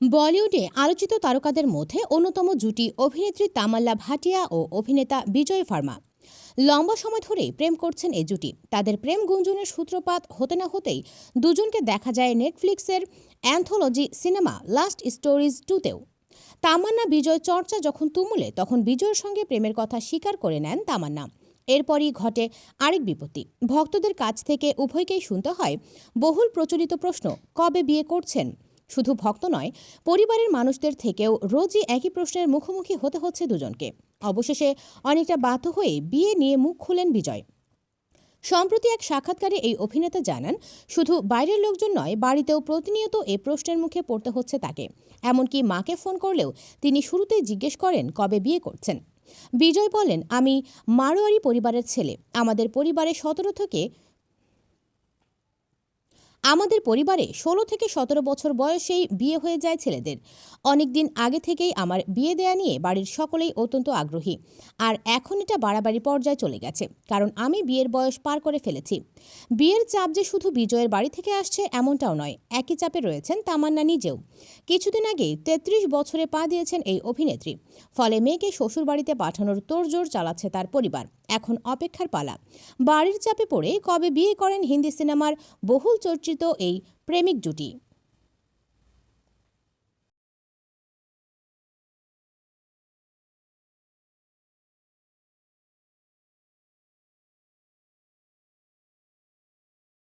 বলিউডে আলোচিত তারকাদের মধ্যে অন্যতম জুটি অভিনেত্রী তামাল্লা ভাটিয়া ও অভিনেতা বিজয় ফার্মা। লম্বা সময় ধরেই প্রেম করছেন এই জুটি। তাদের প্রেম গুঞ্জনের সূত্রপাত হতে না হতেই দুজনকে দেখা যায় নেটফ্লিক্সের অ্যান্থোলজি সিনেমা লাস্ট স্টোরিজ টুতেও। তামান্না বিজয় চর্চা যখন তুমুলে, তখন বিজয়ের সঙ্গে প্রেমের কথা স্বীকার করে নেন তামান্না। এরপরই ঘটে আরেক বিপত্তি। ভক্তদের কাছ থেকে উভয়কেই শুনতে হয় বহুল প্রচলিত প্রশ্ন, কবে বিয়ে করছেন? শুধু ভক্ত নয়, পরিবারের মানুষদের থেকেও রোজই একই প্রশ্নের মুখোমুখি হতে হচ্ছে দুজনকে। অবশেষে অনেকটা বাধ্য হয়ে বিয়ে নিয়ে মুখ খুলেন বিজয়। সম্প্রতি এক সাক্ষাৎকারে এই অভিনেতা জানান, শুধু বাইরের লোকজন নয়, বাড়িতেও প্রতিনিয়ত এ প্রশ্নের মুখে পড়তে হচ্ছে তাকে। এমনকি মাকে ফোন করলেও তিনি শুরুতেই জিজ্ঞেস করেন, কবে বিয়ে করছেন? বিজয় বলেন, আমি মারোয়ারি পরিবারের ছেলে। আমাদের পরিবারে সতেরো থেকে আমাদের পরিবারে ষোলো থেকে সতেরো বছর বয়সেই বিয়ে হয়ে যায় ছেলেদের। অনেক দিন আগে থেকেই আমার বিয়ে দেয়া নিয়ে বাড়ির সকলেই অত্যন্ত আগ্রহী। আর এখন এটা বাড়াবাড়ি পর্যায়ে চলে গেছে, কারণ আমি বিয়ের বয়স পার করে ফেলেছি। বিয়ের চাপ যে শুধু বিজয়ের বাড়ি থেকে আসছে এমনটাও নয়, একই চাপে রয়েছেন তামান্না নিজেও। কিছুদিন আগেই তেত্রিশ বছরে পা দিয়েছেন এই অভিনেত্রী। ফলে মেয়েকে শ্বশুরবাড়িতে পাঠানোর তোড়জোড় চালাচ্ছে তার পরিবার। এখন অপেক্ষার পালা। বাড়ির চাপে পড়ে কবে বিয়ে করেন হিন্দি সিনেমার বহুল চর্চিত এই প্রেমিক জুটি।